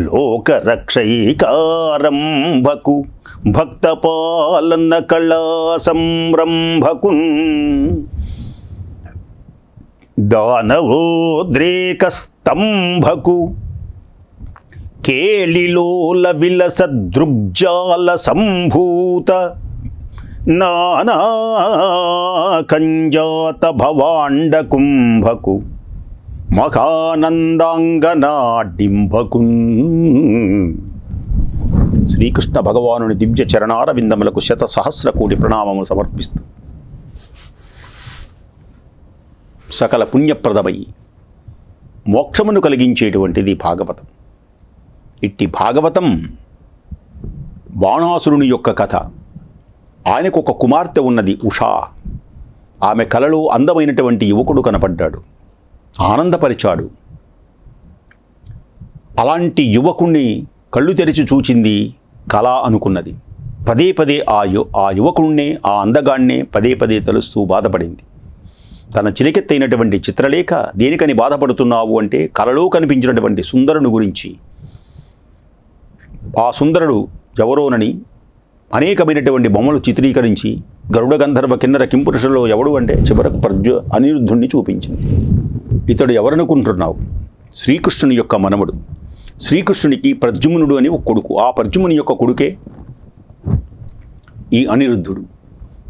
లోకరక్షైకారంభకు భక్తపాలన కళా సంరంభకున్ దానవోద్రేక స్తంభకు కేళిలోల విలస దృగ్జాల సంభూత నానా కంజాత భవాండ కుంభకు మహానందాంగనాడింభకు శ్రీకృష్ణ భగవానుని దివ్య చరణార విందములకు శత సహస్ర కోటి ప్రణామము సమర్పిస్తూ. సకల పుణ్యప్రదమై మోక్షమును కలిగించేటువంటిది భాగవతం. ఇట్టి భాగవతం బాణాసురుని యొక్క కథ. ఆయనకు ఒక కుమార్తె ఉన్నది ఉషా. ఆమె కలలో అందమైనటువంటి యువకుడు కనపడ్డాడు. ఆనందపరిచాడు. అలాంటి యువకుణ్ణి కళ్ళు తెరిచి చూచింది కళ అనుకున్నది. పదే పదే ఆ యు ఆ యువకుణ్ణే ఆ అందగాణ్ణే పదే పదే తలుస్తూ బాధపడింది. తన చిలికెత్తైనటువంటి చిత్రలేఖ దేనికని బాధపడుతున్నావు అంటే కలలో కనిపించినటువంటి సుందరుని గురించి. ఆ సుందరుడు ఎవరోనని అనేకమైనటువంటి బొమ్మలు చిత్రీకరించి గరుడ గంధర్వ కిన్నర కింపురుషుల్లో ఎవడు అంటే చివరకు ప్రజ్వ అనిరుద్ధుణ్ణి చూపించింది. ఇతడు ఎవరనుకుంటున్నావు? శ్రీకృష్ణుని యొక్క మనవడు. శ్రీకృష్ణునికి ప్రద్యుమ్నుడు అని ఒక కొడుకు. ఆ ప్రజుముని యొక్క కొడుకే ఈ అనిరుద్ధుడు.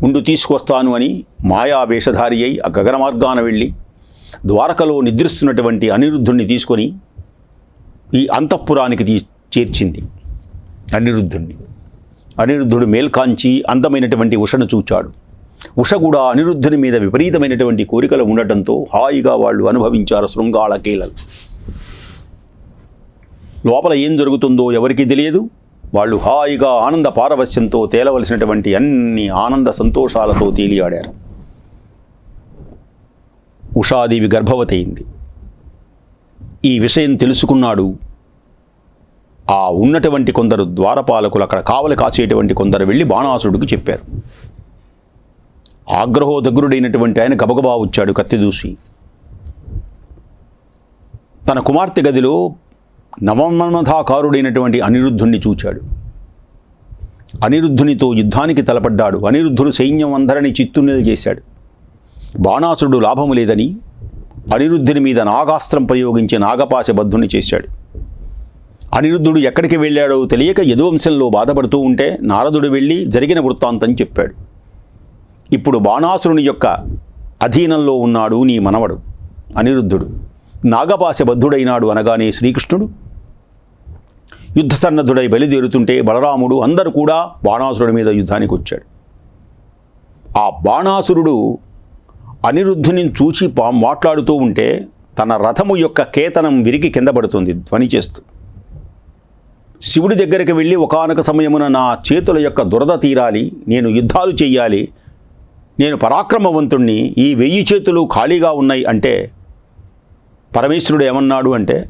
ఉండు తీసుకొస్తాను అని మాయా వేషధారి అయి ఆ గగన మార్గాన వెళ్ళి ద్వారకలో నిద్రిస్తున్నటువంటి అనిరుద్ధుణ్ణి తీసుకొని ఈ అంతఃపురానికి తీ చేర్చింది అనిరుద్ధుణ్ణి. అనిరుద్ధుడు మేల్కాంచి అందమైనటువంటి ఉషను చూచాడు. ఉష కూడా అనిరుద్ధుని మీద విపరీతమైనటువంటి కోరికలు ఉండటంతో హాయిగా వాళ్ళు అనుభవించారు శృంగాళ కీలలు. లోపల ఏం జరుగుతుందో ఎవరికీ తెలియదు. వాళ్ళు హాయిగా ఆనంద పారవస్యంతో తేలవలసినటువంటి అన్ని ఆనంద సంతోషాలతో తేలియాడారు. ఉషాదేవి గర్భవతి అయింది ఈ విషయం తెలుసుకున్నాడు ఆ ఉన్నటువంటి కొందరు ద్వారపాలకులు అక్కడ కావలి కాసేటువంటి కొందరు వెళ్ళి బాణాసురుడికి చెప్పారు. ఆగ్రహోదగ్రుడైనటువంటి ఆయన గబగబా వచ్చాడు కత్తి దూసి. తన కుమార్తె గదిలో నవమన్మథాకారుడైనటువంటి అనిరుద్ధుణ్ణి చూచాడు. అనిరుద్ధునితో యుద్ధానికి తలపడ్డాడు. అనిరుద్ధుడు సైన్యం అందరినీ చిత్తునిల్ చేశాడు. బాణాసురుడు లాభము లేదని అనిరుద్ధుని మీద నాగాస్త్రం ప్రయోగించి నాగపాశ బద్ధుని చేశాడు. అనిరుద్ధుడు ఎక్కడికి వెళ్ళాడో తెలియక యదువంశంలో బాధపడుతూ ఉంటే నారదుడు వెళ్ళి జరిగిన వృత్తాంతం చెప్పాడు. ఇప్పుడు బాణాసురుని యొక్క అధీనంలో ఉన్నాడు నీ మనవడు అనిరుద్ధుడు. నాగపాశ బద్ధుడైనాడు అనగానే శ్రీకృష్ణుడు. యుద్ధ సన్నద్ధుడై బయలుదేరుతుంటే బలరాముడు అందరూ కూడా బాణాసురుడి మీద యుద్ధానికి వచ్చాడు. ఆ బాణాసురుడు అనిరుద్ధుని చూచి మాట్లాడుతూ ఉంటే తన రథము యొక్క కేతనం విరిగి కింద పడుతుంది ధ్వని చేస్తూ. శివుడి దగ్గరికి వెళ్ళి ఒకనొక సమయమున నా చేతుల యొక్క దురద తీరాలి నేను యుద్ధాలు చేయాలి నేను పరాక్రమవంతుణ్ణి ఈ వెయ్యి చేతులు ఖాళీగా ఉన్నాయి అంటే పరమేశ్వరుడు ఏమన్నాడు అంటే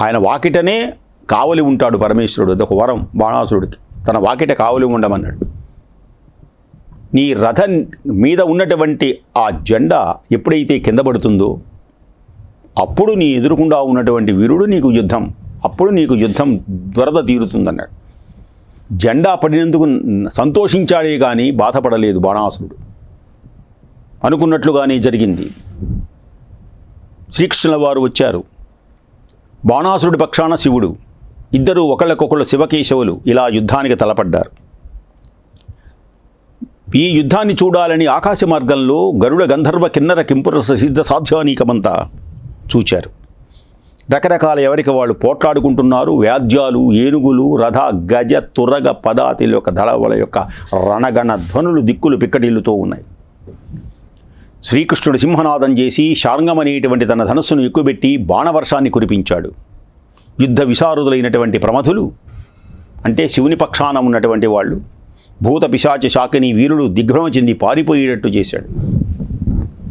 ఆయన వాకిటనే కావలి ఉంటాడు పరమేశ్వరుడు అదొక వరం బాణాసురుడికి. తన వాకిట కావలి ఉండమన్నాడు. నీ రథ మీద ఉన్నటువంటి ఆ జెండా ఎప్పుడైతే కింద పడుతుందో అప్పుడు నీ ఎదురుకుండా ఉన్నటువంటి వీరుడు నీకు యుద్ధం. అప్పుడు నీకు యుద్ధం దురద తీరుతుందన్నాడు. జెండా పడినందుకు సంతోషించాడే కానీ బాధపడలేదు బాణాసురుడు. అనుకున్నట్లుగానే జరిగింది. శ్రీకృష్ణుల వారు వచ్చారు. బాణాసురుడి పక్షాన శివుడు ఇద్దరు ఒకళ్ళకొకళ్ళు శివకేశవులు ఇలా యుద్ధానికి తలపడ్డారు. ఈ యుద్ధాన్ని చూడాలని ఆకాశ మార్గంలో గరుడ గంధర్వ కిన్నర కింపుర సిద్ధ సాధ్యానీకమంతా చూచారు. రకరకాల ఎవరికి వాళ్ళు పోట్లాడుకుంటున్నారు వ్యాధ్యాలు ఏనుగులు రథ గజ తురగ పదాతిల యొక్క దళవల యొక్క రణగణ ధ్వనులు దిక్కులు పిక్కటిల్లుతూ ఉన్నాయి. శ్రీకృష్ణుడు సింహనాదం చేసి శార్ంగమనేటువంటి తన ధనస్సును ఎక్కుబెట్టి బాణవర్షాన్ని కురిపించాడు. యుద్ధ విశారదులైనటువంటి ప్రమథులు అంటే శివుని పక్షాన ఉన్నటువంటి వాళ్ళు భూత పిశాచ శాకిని వీరుడు దిగ్భ్రమ చెంది పారిపోయేటట్టు చేశాడు.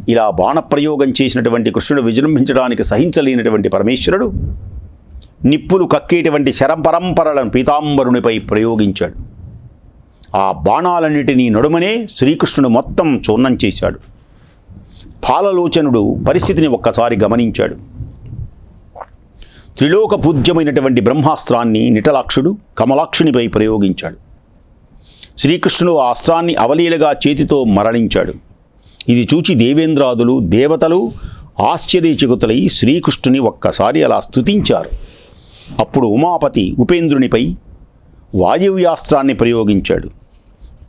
ఇలా బాణప్రయోగం చేసినటువంటి కృష్ణుడు విజృంభించడానికి సహించలేనటువంటి పరమేశ్వరుడు నిప్పులు కక్కేటువంటి శరపరంపరలను పీతాంబరునిపై ప్రయోగించాడు. ఆ బాణాలన్నిటినీ నడుమనే శ్రీకృష్ణుడు మొత్తం చూర్ణం చేశాడు. పాలలోచనుడు పరిస్థితిని ఒక్కసారి గమనించాడు. త్రిలోక పూజ్యమైనటువంటి బ్రహ్మాస్త్రాన్ని నిటలాక్షుడు కమలాక్షునిపై ప్రయోగించాడు. శ్రీకృష్ణుడు ఆ అస్త్రాన్ని అవలీలగా చేతితో మరణించాడు ఇది చూచి దేవేంద్రాదులు దేవతలు ఆశ్చర్యచకుతులై శ్రీకృష్ణుని ఒక్కసారి అలా స్తుతించారు. అప్పుడు ఉమాపతి ఉపేంద్రునిపై వాయువ్యాస్త్రాన్ని ప్రయోగించాడు.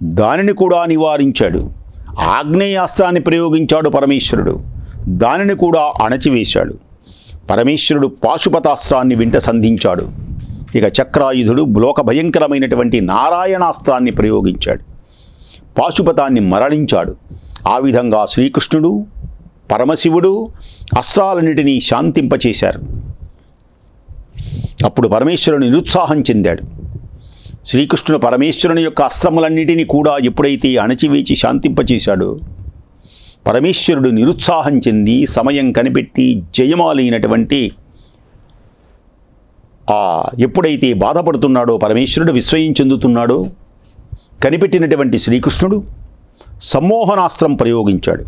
దానిని కూడా నివారించాడు. ఆగ్నేయాస్త్రాన్ని ప్రయోగించాడు పరమేశ్వరుడు. దానిని కూడా అణచివేశాడు. పరమేశ్వరుడు పాశుపతాస్త్రాన్ని వింట సంధించాడు. ఇక చక్రాయుధుడు లోక భయంకరమైనటువంటి నారాయణాస్త్రాన్ని ప్రయోగించాడు. పాశుపతాన్ని మరణించాడు ఆ విధంగా శ్రీకృష్ణుడు పరమశివుడు అస్త్రాలన్నిటినీ శాంతింపచేశారు. అప్పుడు పరమేశ్వరుని నిరుత్సాహం చెందాడు. శ్రీకృష్ణుడు పరమేశ్వరుని యొక్క అస్త్రములన్నిటినీ కూడా ఎప్పుడైతే అణచివేచి శాంతింపచేశాడో పరమేశ్వరుడు నిరుత్సాహం చెంది సమయం కనిపెట్టి జయమాలైనటువంటి ఆ ఎప్పుడైతే బాధపడుతున్నాడో పరమేశ్వరుడు విస్వయం చెందుతున్నాడో కనిపెట్టినటువంటి శ్రీకృష్ణుడు సమ్మోహనాస్త్రం ప్రయోగించాడు.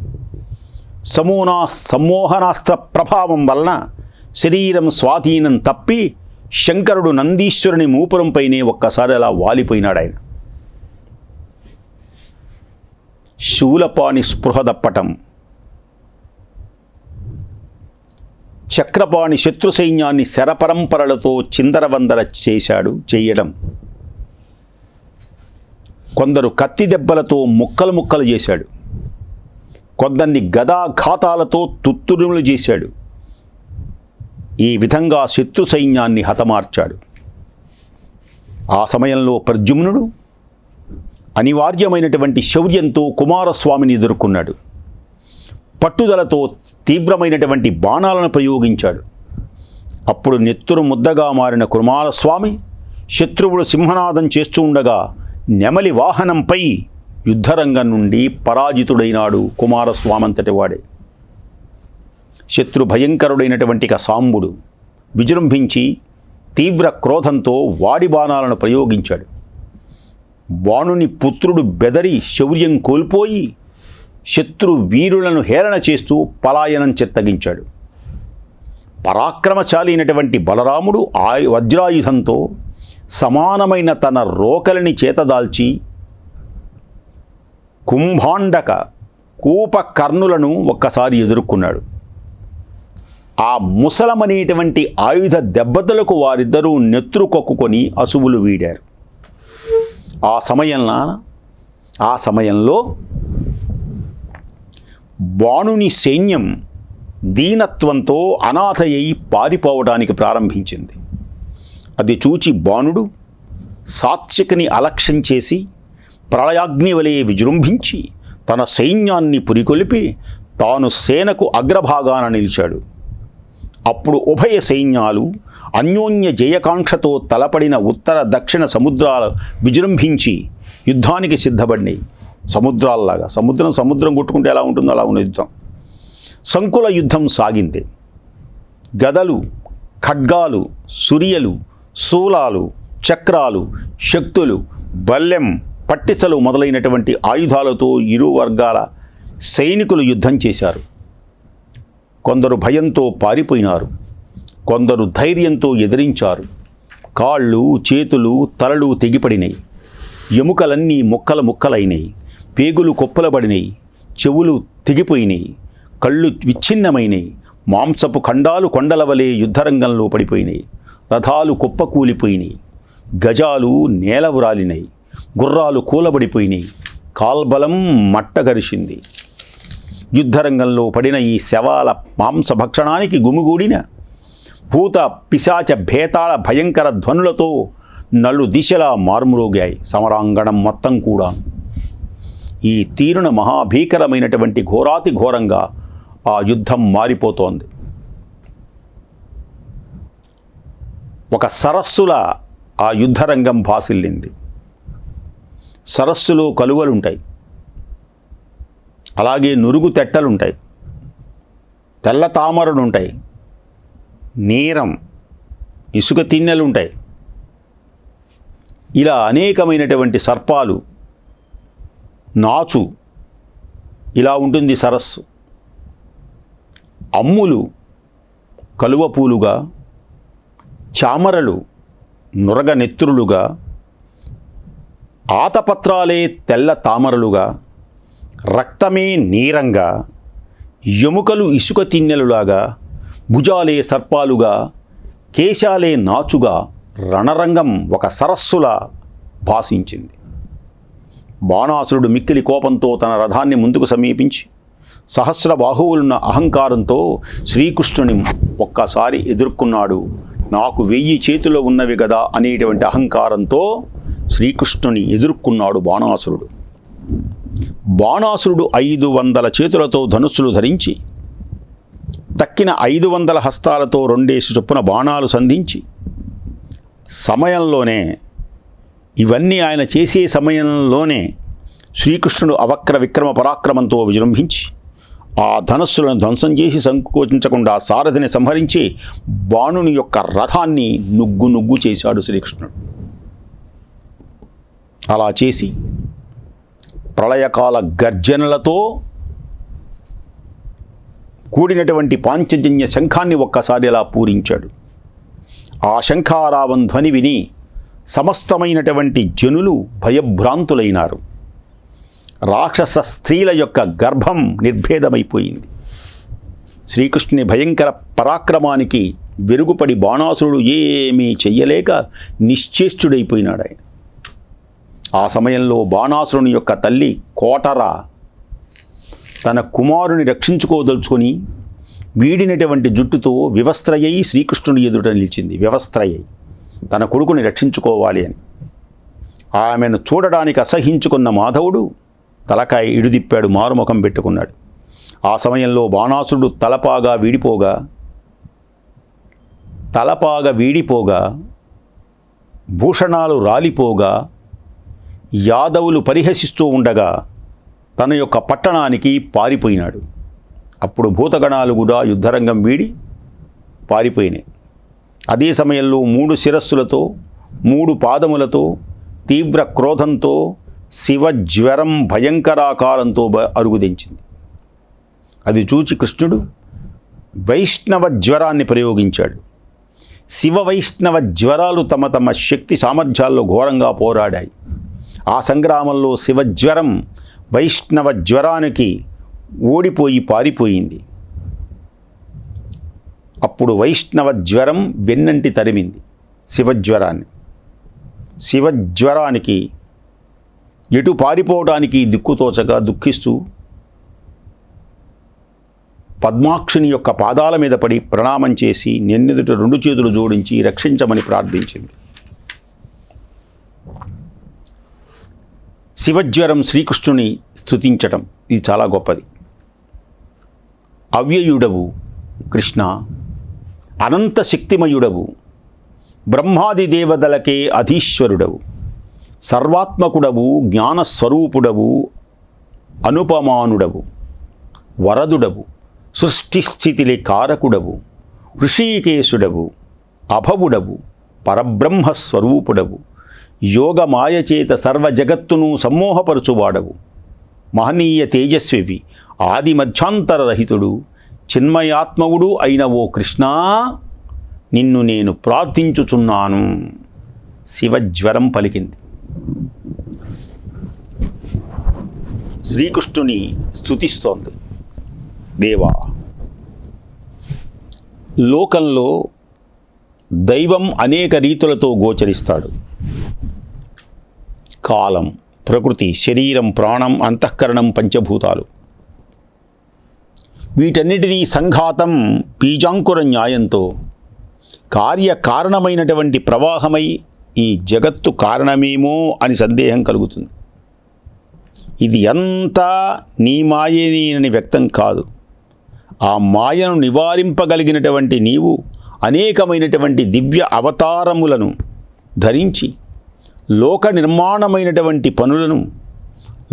సమూనా సమ్మోహనాస్త్ర ప్రభావం వలన శరీరం స్వాధీనం తప్పి శంకరుడు నందీశ్వరుని మూపురంపైనే ఒక్కసారి అలా వాలిపోయినాడు ఆయన. శూలపాణి స్పృహ దప్పటం. చక్రపాణి శత్రు సైన్యాన్ని శరపరంపరలతో చిందరవందర చేశాడు చేయడం. కొందరు కత్తి దెబ్బలతో ముక్కలు ముక్కలు చేశాడు. కొందరిని గదాఘాతాలతో తుత్తురుములు చేశాడు. ఈ విధంగా శత్రు సైన్యాన్ని హతమార్చాడు. ఆ సమయంలో ప్రద్యుమ్నుడు అనివార్యమైనటువంటి శౌర్యంతో కుమారస్వామిని ఎదుర్కొన్నాడు. పట్టుదలతో తీవ్రమైనటువంటి బాణాలను ప్రయోగించాడు. అప్పుడు నెత్తురు ముద్దగా మారిన కుమారస్వామి శత్రువులు సింహనాదం చేస్తూ ఉండగా నెమలి వాహనంపై యుద్ధరంగం నుండి పరాజితుడైనాడు కుమారస్వామంతటి వాడే. శత్రు భయంకరుడైనటువంటి సాంబుడు విజృంభించి తీవ్ర క్రోధంతో వాడి బాణాలను ప్రయోగించాడు. బాణుని పుత్రుడు బెదరి శౌర్యం కోల్పోయి శత్రు వీరులను హేళన చేస్తూ పలాయనం చెత్తగించాడు. పరాక్రమశాలి అయినటువంటి బలరాముడు ఆ వజ్రాయుధంతో సమానమైన తన రోకలిని చేతదాల్చి కుంభాండక కూప కర్ణులను ఒక్కసారి ఎదుర్కొన్నాడు. ఆ ముసలమనేటువంటి ఆయుధ దెబ్బతలకు వారిద్దరూ నెత్తురు కొక్కుకొని అసువులు వీడారు. ఆ సమయంలో ఆ సమయంలో బాణుని సైన్యం దీనత్వంతో అనాథయ్యి పారిపోవడానికి ప్రారంభించింది. అది చూచి బాణుడు సాత్వికని అలక్ష్యం చేసి ప్రళయాగ్ని వలె విజృంభించి తన సైన్యాన్ని పురికొలిపి తాను సేనకు అగ్రభాగాన నిలిచాడు. అప్పుడు ఉభయ సైన్యాలు అన్యోన్య జయకాంక్షతో తలపడిన ఉత్తర దక్షిణ సముద్రాలు విజృంభించి యుద్ధానికి సిద్ధపడినాయి సముద్రాల్లాగా సముద్రం సముద్రం కొట్టుకుంటే ఎలా ఉంటుందో అలా ఉన్న యుద్ధం. సంకుల యుద్ధం సాగింది. గదలు ఖడ్గాలు సురియలు శూలాలు చక్రాలు శక్తులు బల్లెం పట్టిసలు మొదలైనటువంటి ఆయుధాలతో ఇరు వర్గాల సైనికులు యుద్ధం చేశారు. కొందరు భయంతో పారిపోయినారు. కొందరు ధైర్యంతో ఎదిరించారు. కాళ్ళు చేతులు తలలు తెగిపడినాయి ఎముకలన్నీ ముక్కల ముక్కలైనాయి పేగులు కొప్పలబడినాయి చెవులు తెగిపోయినాయి కళ్ళు విచ్ఛిన్నమైనాయి మాంసపు ఖండాలు కొండల వలె యుద్ధరంగంలో పడిపోయినాయి రథాలు కుప్పకూలిపోయినాయి. గజాలు నేలవురాలినాయి గుర్రాలు కూలబడిపోయినాయి. కాల్బలం మట్టగరిచింది. యుద్ధరంగంలో పడిన ఈ శవాల మాంసభక్షణానికి గుమిగూడిన భూత పిశాచ భేతాళ భయంకర ధ్వనులతో నలు దిశలా మార్మురోగాయి సమరాంగణం మొత్తం కూడా. ఈ తీరున మహాభీకరమైనటువంటి ఘోరాతి ఘోరంగా ఆ యుద్ధం మారిపోతోంది. ఒక సరస్సుల ఆ యుద్ధరంగం భాసిల్లింది. సరస్సులో కలువలుంటాయి. అలాగే నురుగు తెట్టలుంటాయి. తెల్ల తామరలు ఉంటాయి నీరం ఇసుక తిన్నెలుంటాయి. ఇలా అనేకమైనటువంటి సర్పాలు నాచు ఇలా ఉంటుంది సరస్సు. అమ్ములు కలువ పూలుగా చామరలు నురగ నెత్రులుగా ఆతపత్రాలే తెల్ల తామరలుగా రక్తమే నీరంగా ఎముకలు ఇసుక తిన్నెలులాగా భుజాలే సర్పాలుగా కేశాలే నాచుగా రణరంగం ఒక సరస్సులా భాసించింది. బాణాసురుడు మిక్కిలి కోపంతో తన రథాన్ని ముందుకు సమీపించి సహస్ర బాహువులున్న అహంకారంతో శ్రీకృష్ణుని ఒక్కసారి ఎదుర్కొన్నాడు నాకు వెయ్యి చేతిలో ఉన్నవి కదా అనేటువంటి అహంకారంతో శ్రీకృష్ణుని ఎదుర్కొన్నాడు బాణాసురుడు. బాణాసురుడు ఐదు వందల చేతులతో ధనుస్సులు ధరించి తక్కిన ఐదు వందల హస్తాలతో రెండేసి చొప్పున బాణాలు సంధించి సమయంలోనే ఇవన్నీ ఆయన చేసే సమయంలోనే శ్రీకృష్ణుడు అవక్ర విక్రమ పరాక్రమంతో విజృంభించి ఆ ధనస్సులను ధ్వంసం చేసి సంకోచించకుండా సారథిని సంహరించి బాణుని యొక్క రథాన్ని నుగ్గు నుగ్గు చేశాడు శ్రీకృష్ణుడు. అలా చేసి ప్రళయకాల గర్జనలతో కూడినటువంటి పాంచజన్య శంఖాన్ని ఒక్కసారి అలా పూరించాడు. ఆ శంఖారావం ధ్వని విని సమస్తమైనటువంటి జనులు భయభ్రాంతులైనారు. రాక్షస స్త్రీల యొక్క గర్భం నిర్భేదమైపోయింది. శ్రీకృష్ణుని భయంకర పరాక్రమానికి వెరుగుపడి బాణాసురుడు ఏమీ చెయ్యలేక నిశ్చేష్టుడైపోయినాడు ఆయన ఆ సమయంలో బాణాసురుని యొక్క తల్లి కోటర తన కుమారుని రక్షించుకోదలుచుకొని వీడినటువంటి జుట్టుతో వివస్త్రయ్యి శ్రీకృష్ణుని ఎదుట నిలిచింది. వివస్త్రయ్యి తన కొడుకుని రక్షించుకోవాలి అని. ఆమెను చూడడానికి అసహించుకున్న మాధవుడు తలకాయ ఇడుదిప్పాడు మారుముఖం పెట్టుకున్నాడు. ఆ సమయంలో బాణాసురుడు తలపాగా వీడిపోగా తలపాగా వీడిపోగా భూషణాలు రాలిపోగా యాదవులు పరిహసిస్తూ ఉండగా తన యొక్క పట్టణానికి పారిపోయినాడు. అప్పుడు భూతగణాలు కూడా యుద్ధరంగం వీడి పారిపోయినాయి. అదే సమయంలో మూడు శిరస్సులతో మూడు పాదములతో తీవ్ర క్రోధంతో శివ జ్వరం భయంకరాకారంతో బ- అరుగుదించింది. అది చూచి కృష్ణుడు వైష్ణవ జ్వరాన్ని ప్రయోగించాడు. శివ వైష్ణవ జ్వరాలు తమ తమ శక్తి సామర్థ్యాల్లో ఘోరంగా పోరాడాయి. ఆ సంగ్రామంలో శివజ్వరం వైష్ణవ జ్వరానికి ఓడిపోయి పారిపోయింది. అప్పుడు వైష్ణవ జ్వరం వెన్నంటి తరిమింది శివజ్వరాన్ని. శివజ్వరానికి ఎటు పారిపోవడానికి దిక్కుతోచక దుఃఖిస్తూ పద్మాక్షుని యొక్క పాదాల మీద పడి ప్రణామం చేసి నిన్నెదుట రెండు చేతులు జోడించి రక్షించమని ప్రార్థించింది. శివజ్వరం శ్రీకృష్ణుని స్థుతించటం ఇది చాలా గొప్పది. అవ్యయుడవు కృష్ణ అనంత శక్తిమయుడవు బ్రహ్మాది దేవతలకే అధీశ్వరుడవు. సర్వాత్మకుడవు జ్ఞానస్వరూపుడవు అనుపమానుడవు వరదుడవు సృష్టిస్థితిలి కారకుడవు ఋషికేశుడవు అభవుడవు పరబ్రహ్మస్వరూపుడవు యోగమాయచేత సర్వ జగత్తును సమ్మోహపరచువాడవు మహనీయ తేజస్వివి ఆది మధ్యాంతరరహితుడు చిన్మయాత్మవుడు అయిన ఓ కృష్ణా నిన్ను నేను ప్రార్థించుచున్నాను. శివజ్వరం పలికింది. శ్రీకృష్ణుని స్తుతిస్తోంది. దేవా లోకంలో దైవం అనేక రీతులతో గోచరిస్తాడు. కాలం ప్రకృతి శరీరం ప్రాణం అంతఃకరణం పంచభూతాలు. వీటన్నిటినీ సంఘాతం బీజాంకుర న్యాయంతో కార్యకారణమైనటువంటి ప్రవాహమై ఈ జగత్తు కారణమేమో అని సందేహం కలుగుతుంది. ఇది అంతా నీ మాయని వ్యక్తం కాదు. ఆ మాయను నివారింపగలిగినటువంటి నీవు అనేకమైనటువంటి దివ్య అవతారములను ధరించి లోక నిర్మాణమైనటువంటి పనులను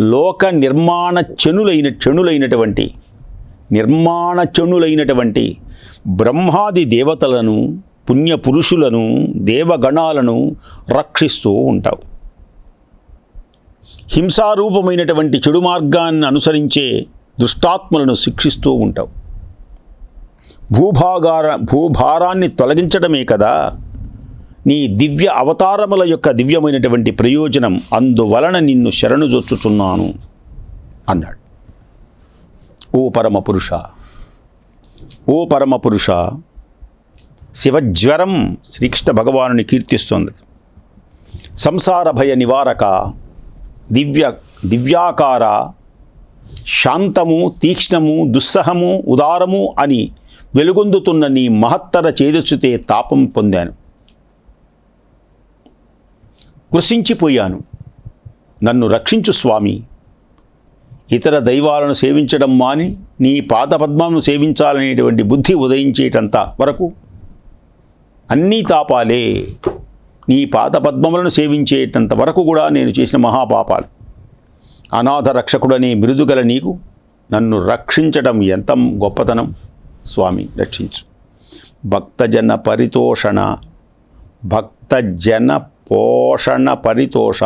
లోక నిర్మాణ చనులైన చనులైనటువంటి నిర్మాణ చనులైనటువంటి బ్రహ్మాది దేవతలను పుణ్యపురుషులను దేవగణాలను రక్షిస్తూ ఉంటావు. హింసారూపమైనటువంటి చెడు మార్గాన్ని అనుసరించే దుష్టాత్మలను శిక్షిస్తూ ఉంటావు. భూభాగార భూభారాన్ని తొలగించడమే కదా. నీ దివ్య అవతారముల యొక్క దివ్యమైనటువంటి ప్రయోజనం అందువలన నిన్ను శరణుజొచ్చుచున్నాను అన్నాడు. ఓ పరమ పురుష ఓ పరమ పురుష శివజ్వరం శ్రీకృష్ణ భగవానుని కీర్తిస్తోంది. సంసార భయ నివారక దివ్య దివ్యాకార శాంతము తీక్ష్ణము దుస్సహము ఉదారము అని వెలుగొందుతున్న నీ మహత్తర చేదొచ్చుతే తాపం పొందాను. కృషించిపోయాను నన్ను రక్షించు స్వామి. ఇతర దైవాలను సేవించడం మాని నీ పాదపద్మను సేవించాలనేటువంటి బుద్ధి ఉదయించేటంత వరకు అన్నీ తాపాలే. నీ పాదపద్మములను సేవించేటంత వరకు కూడా నేను చేసిన మహాపాపాలు. అనాథ రక్షకుడనే బిరుదుగల నీకు నన్ను రక్షించటం ఎంత గొప్పతనం? స్వామి రక్షించు. భక్తజన పరితోషణ భక్తజన పోషణ పరితోష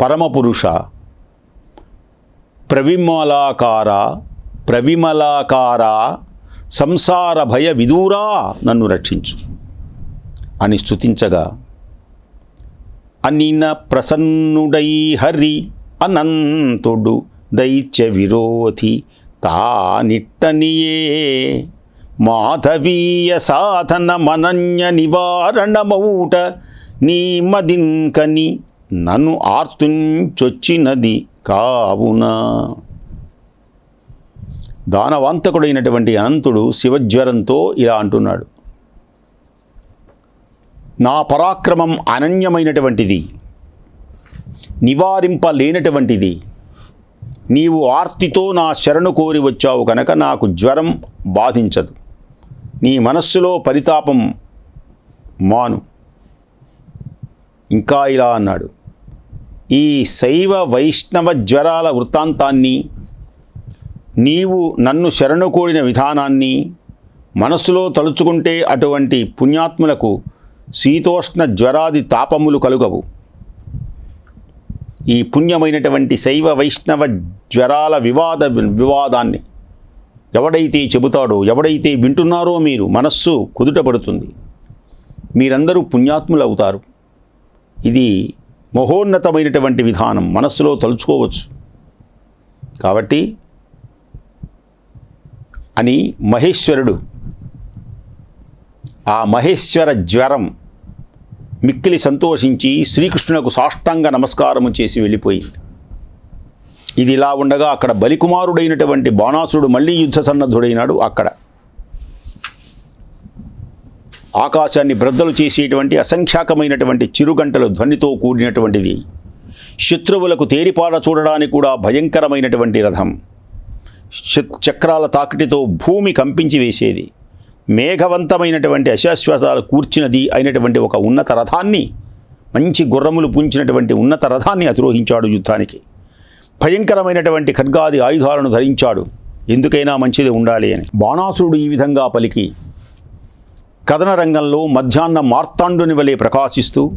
పరమపురుష ప్రవిమలాకార ప్రవిమలాకార సంసార భయ విదూరా నన్ను రక్షించు. అని స్తుతించగా అనిన ప్రసన్నుడై హరి అనంతుడు దైత్య విరోధి తానిట్టనియే. మాధవీయ సాధన మనన్య నివారణమౌట నీ మదింకని నన్ను ఆర్తుంచొచ్చినది కావున. దానవాంతకుడైనటువంటి అనంతుడు శివజ్వరంతో ఇలా అంటున్నాడు. నా పరాక్రమం అనన్యమైనటువంటిది నివారింపలేనటువంటిది. నీవు ఆర్తితో నా శరణు కోరి వచ్చావు కనుక నాకు జ్వరం బాధించదు. నీ మనస్సులో పరితాపం మాను. ఇంకా ఇలా అన్నాడు. ఈ శైవ వైష్ణవ జ్వరాల వృత్తాంతాన్ని నీవు నన్ను శరణు కోరిన విధానాన్ని మనస్సులో తలుచుకుంటే అటువంటి పుణ్యాత్ములకు శీతోష్ణ జ్వరాది తాపములు కలుగవు. ఈ పుణ్యమైనటువంటి శైవ వైష్ణవ జ్వరాల వివాద వివాదాన్ని ఎవడైతే చెబుతాడో ఎవడైతే వింటున్నారో మీరు మనస్సు కుదుటపడుతుంది. మీరందరూ పుణ్యాత్ములు అవుతారు ఇది మహోన్నతమైనటువంటి విధానం మనస్సులో తలుచుకోవచ్చు. కాబట్టి అని మహేశ్వరుడు ఆ మహేశ్వర జ్వరం మిక్కిలి సంతోషించి శ్రీకృష్ణునకు సాష్టాంగ నమస్కారము చేసి వెళ్ళిపోయింది. ఇది ఇలా ఉండగా అక్కడ బలికుమారుడైనటువంటి బాణాసురుడు మళ్ళీ యుద్ధ సన్నద్ధుడైనాడు అక్కడ. ఆకాశాన్ని బ్రద్దలు చేసేటువంటి అసంఖ్యాకమైనటువంటి చిరుగంటలు ధ్వనితో కూడినటువంటిది. శత్రువులకు తేరిపాడ చూడడానికి కూడా భయంకరమైనటువంటి రథం. చక్రాల తాకిటితో భూమి కంపించి వేసేది. మేఘవంతమైనటువంటి అశాశ్వాసాలు కూర్చినది అయినటువంటి ఒక ఉన్నత రథాన్ని మంచి గుర్రములు పుంచినటువంటి ఉన్నత రథాన్ని అతిరోహించాడు యుద్ధానికి. భయంకరమైనటువంటి ఖడ్గాది ఆయుధాలను ధరించాడు. ఎందుకైనా మంచిది ఉండాలి అని. బాణాసురుడు ఈ విధంగా పలికి కథన రంగంలో మధ్యాహ్న మార్తాండుని వలె ప్రకాశిస్తూ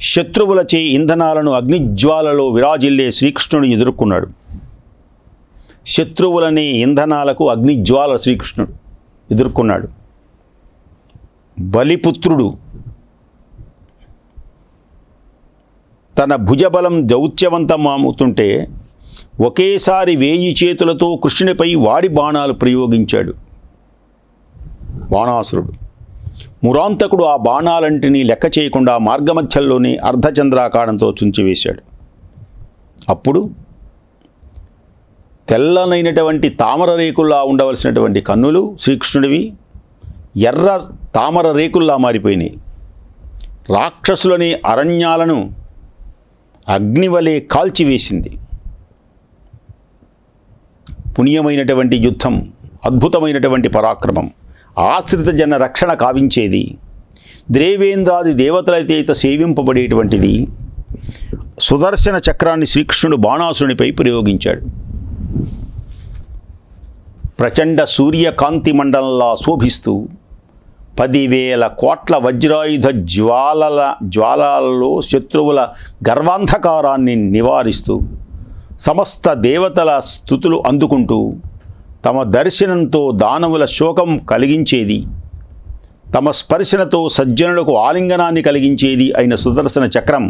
శత్రువులచే ఇంధనాలను అగ్నిజ్వాలలో విరాజిల్లే శ్రీకృష్ణుడు ఎదుర్కొన్నాడు. శత్రువులనే ఇంధనాలకు అగ్నిజ్వాల శ్రీకృష్ణుడు ఎదుర్కొన్నాడు. బలిపుత్రుడు తన భుజబలం దౌత్యవంతమవుతుంటే ఒకేసారి వేయి చేతులతో కృష్ణునిపై వాడి బాణాలు ప్రయోగించాడు బాణాసురుడు మురాంతకుడు ఆ బాణాలంటిని లెక్క చేయకుండా మార్గమధ్యంలోనే అర్ధచంద్రాకారంతో చుంచివేశాడు. అప్పుడు తెల్లనైనటువంటి తామర రేకుల్లా ఉండవలసినటువంటి కన్నులు శ్రీకృష్ణుడివి ఎర్ర తామర రేకుల్లా మారిపోయినాయి. రాక్షసులని అరణ్యాలను అగ్నివలే కాల్చివేసింది పుణ్యమైనటువంటి యుద్ధం అద్భుతమైనటువంటి పరాక్రమం ఆశ్రిత జన రక్షణ కావించేది ద్రేవేంద్రాది దేవతలైతే సేవింపబడేటువంటిది సుదర్శన చక్రాన్ని శ్రీకృష్ణుడు బాణాసురునిపై ప్రయోగించాడు. ప్రచండ సూర్యకాంతి మండలంలా శోభిస్తూ పదివేల కోట్ల వజ్రాయుధ జ్వాలల జ్వాలలలో శత్రువుల గర్వాంధకారాన్ని నివారిస్తూ సమస్త దేవతల స్థుతులు అందుకుంటూ తమ దర్శనంతో దానవుల శోకం కలిగించేది తమ స్పర్శనతో సజ్జనులకు ఆలింగనాన్ని కలిగించేది అయిన సుదర్శన చక్రం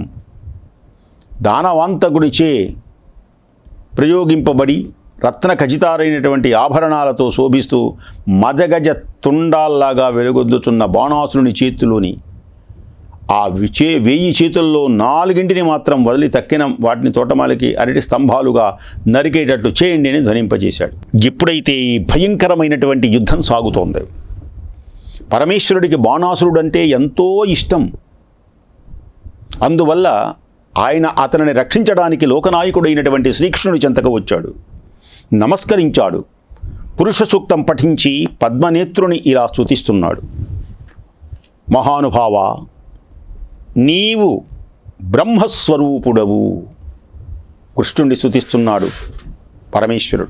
దానవాంతకుడిచే ప్రయోగింపబడి రత్న ఖచితారైనటువంటి ఆభరణాలతో శోభిస్తూ మజగజ తుండాల్లాగా వెలుగొద్దుచున్న బాణాసురుని చేతిలోని ఆ విచే వెయ్యి చేతుల్లో నాలుగింటిని మాత్రం వదిలి తక్కిన వాటిని తోటమాలకి అరటి స్తంభాలుగా నరికేటట్లు చేయండి అని ధ్వనింపజేశాడు. ఎప్పుడైతే ఈ భయంకరమైనటువంటి యుద్ధం సాగుతోంది. పరమేశ్వరుడికి బాణాసురుడు అంటే ఎంతో ఇష్టం. అందువల్ల ఆయన అతనిని రక్షించడానికి లోకనాయకుడైనటువంటి శ్రీకృష్ణుడి చెంతకు వచ్చాడు. నమస్కరించాడు. పురుష సూక్తం పఠించి పద్మనేత్రుని ఇలా స్తుతిస్తున్నాడు. మహానుభావ నీవు బ్రహ్మస్వరూపుడవు. కృష్ణుణ్ణి స్తుతిస్తున్నాడు పరమేశ్వరుడు.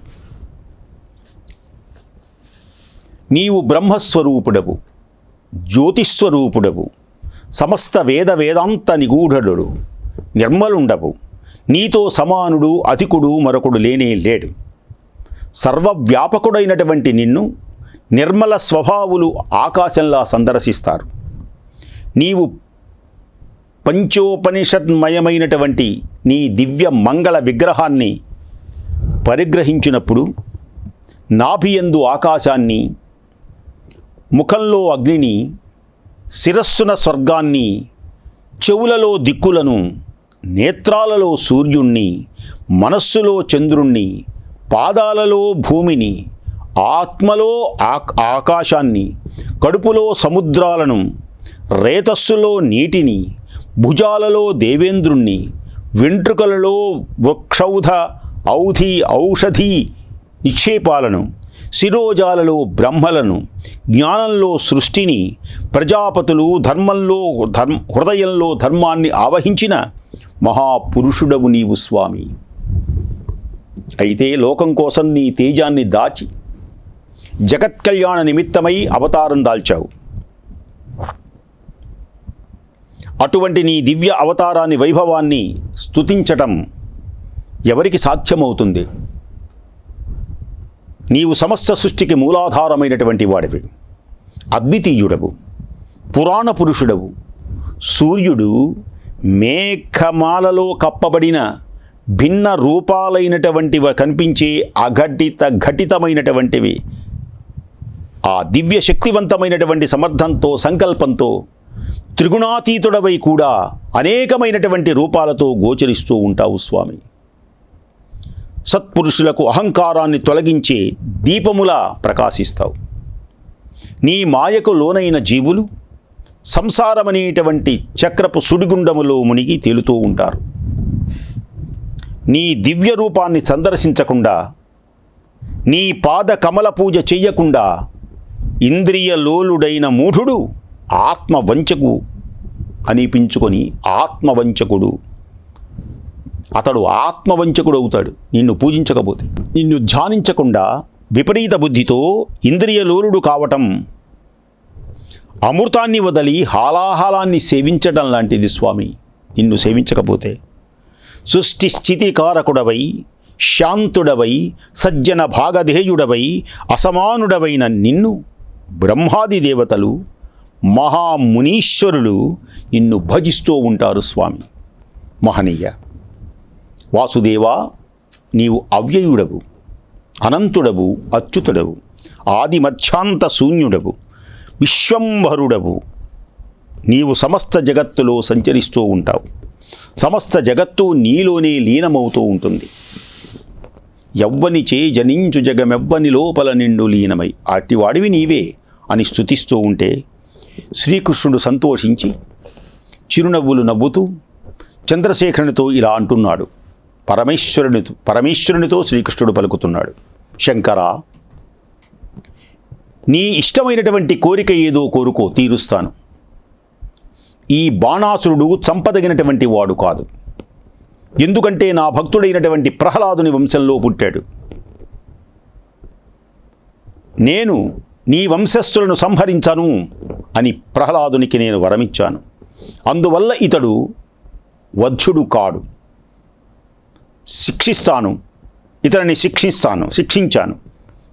నీవు బ్రహ్మస్వరూపుడవు జ్యోతిస్వరూపుడవు సమస్త వేద వేదాంత నిగూఢుడు నిర్మలుండవు. నీతో సమానుడు అతికుడు మరొకడు లేనే లేడు. సర్వవ్యాపకుడైనటువంటి నిన్ను నిర్మల స్వభావులు ఆకాశంలా సందర్శిస్తారు. నీవు పంచోపనిషద్మయమైనటువంటి నీ దివ్య మంగళ విగ్రహాన్ని పరిగ్రహించినప్పుడు నాభియందు ఆకాశాన్ని ముఖంలో అగ్నిని శిరస్సున స్వర్గాన్ని చెవులలో దిక్కులను నేత్రాలలో సూర్యుణ్ణి మనస్సులో చంద్రుణ్ణి పాదాలలో భూమిని ఆత్మలో ఆ ఆకాశాన్ని కడుపులో సముద్రాలను రేతస్సులో నీటిని భుజాలలో దేవేంద్రుణ్ణి వెంట్రుకలలో వృక్షౌధ ఔధి ఔషధి నిక్షేపాలను శిరోజాలలో బ్రహ్మలను జ్ఞానంలో సృష్టిని ప్రజాపతులు ధర్మంలో ధర్మ హృదయంలో ధర్మాన్ని ఆవహించిన మహాపురుషుడవు నీవు స్వామి. అయితే లోకం కోసం నీ తేజాన్ని దాచి జగత్ కళ్యాణ నిమిత్తమై అవతారం దాల్చావు. అటువంటి నీ దివ్య అవతారాన్ని వైభవాన్ని స్తుతించటం ఎవరికి సాధ్యమవుతుంది? నీవు సమస్త సృష్టికి మూలాధారమైనటువంటి వాడివి. అద్వితీయుడవు పురాణ పురుషుడవు సూర్యుడు మేఘమాలలో కప్పబడిన భిన్న రూపాలైనటువంటివి కనిపించే అఘటిత ఘటితమైనటువంటివి. ఆ దివ్య శక్తివంతమైనటువంటి సమర్థంతో సంకల్పంతో త్రిగుణాతీతుడవై కూడా అనేకమైనటువంటి రూపాలతో గోచరిస్తూ ఉంటావు స్వామి. సత్పురుషులకు అహంకారాన్ని తొలగించే దీపములా ప్రకాశిస్తావు. నీ మాయకు లోనైన జీవులు సంసారమనేటువంటి చక్రపు సుడిగుండములో మునిగి తేలుతూ ఉంటారు. నీ దివ్య రూపాన్ని సందర్శించకుండా నీ పాద కమల పూజ చెయ్యకుండా ఇంద్రియ లోలుడైన మూఢుడు ఆత్మవంచకు అనిపించుకొని ఆత్మవంచకుడు. అతడు ఆత్మవంచకుడు అవుతాడు నిన్ను పూజించకపోతే. నిన్ను ధ్యానించకుండా విపరీత బుద్ధితో ఇంద్రియలోలుడు కావటం అమృతాన్ని వదలి హాలాహలాన్ని సేవించడం లాంటిది స్వామి. నిన్ను సేవించకపోతే. సృష్టి స్థితి కారకుడవై శాంతుడవై సజ్జన భాగధేయుడవై అసమానుడవైన నిన్ను బ్రహ్మాది దేవతలు మహామునీశ్వరులు నిన్ను భజిస్తూ ఉంటారు స్వామి. మహనీయ వాసుదేవా నీవు అవ్యయుడవు అనంతుడవు అచ్యుతుడవు ఆది మధ్యాంత శూన్యుడవు. విశ్వంభరుడవు. నీవు సమస్త జగత్తులో సంచరిస్తూ ఉంటావు. సమస్త జగత్తు నీలోనే లీనమవుతూ ఉంటుంది. ఎవ్వని చే జనించు జగమెవ్వని లోపల నిండు లీనమై అటివాడివి నీవే అని స్తుతిస్తూ ఉంటే శ్రీకృష్ణుడు సంతోషించి చిరునవ్వులు నవ్వుతూ చంద్రశేఖరునితో ఇలా అంటున్నాడు. పరమేశ్వరునితో పరమేశ్వరునితో శ్రీకృష్ణుడు పలుకుతున్నాడు. శంకరా నీ ఇష్టమైనటువంటి కోరిక ఏదో కోరుకో తీరుస్తాను. ఈ బాణాసురుడు చంపదగినటువంటి వాడు కాదు. ఎందుకంటే నా భక్తుడైనటువంటి ప్రహ్లాదుని వంశంలో పుట్టాడు. నేను నీ వంశస్థులను సంహరించను అని ప్రహ్లాదునికి నేను వరమిచ్చాను. అందువల్ల ఇతడు వధ్యుడు కాడు. శిక్షిస్తాను. ఇతనిని శిక్షిస్తాను శిక్షించాను.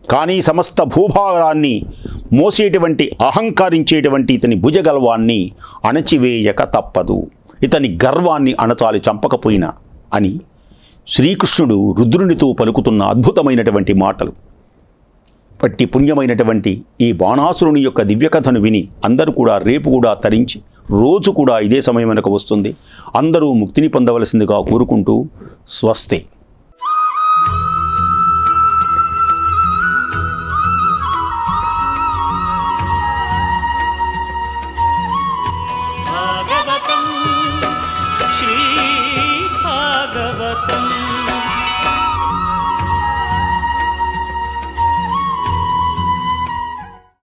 కానీ సమస్త భూభాగాన్ని మోసేటువంటి అహంకరించేటువంటి ఇతని భుజగల్వాన్ని అణచివేయక తప్పదు. ఇతని గర్వాన్ని అణచాలి చంపకపోయినా అని శ్రీకృష్ణుడు రుద్రునితో పలుకుతున్న అద్భుతమైనటువంటి మాటలు. పట్టి పుణ్యమైనటువంటి ఈ బాణాసురుని యొక్క దివ్యకథను విని అందరూ కూడా రేపు కూడా తరించి రోజు కూడా ఇదే సమయం వెనక వస్తుంది. అందరూ ముక్తిని పొందవలసిందిగా కోరుకుంటూ స్వస్తే.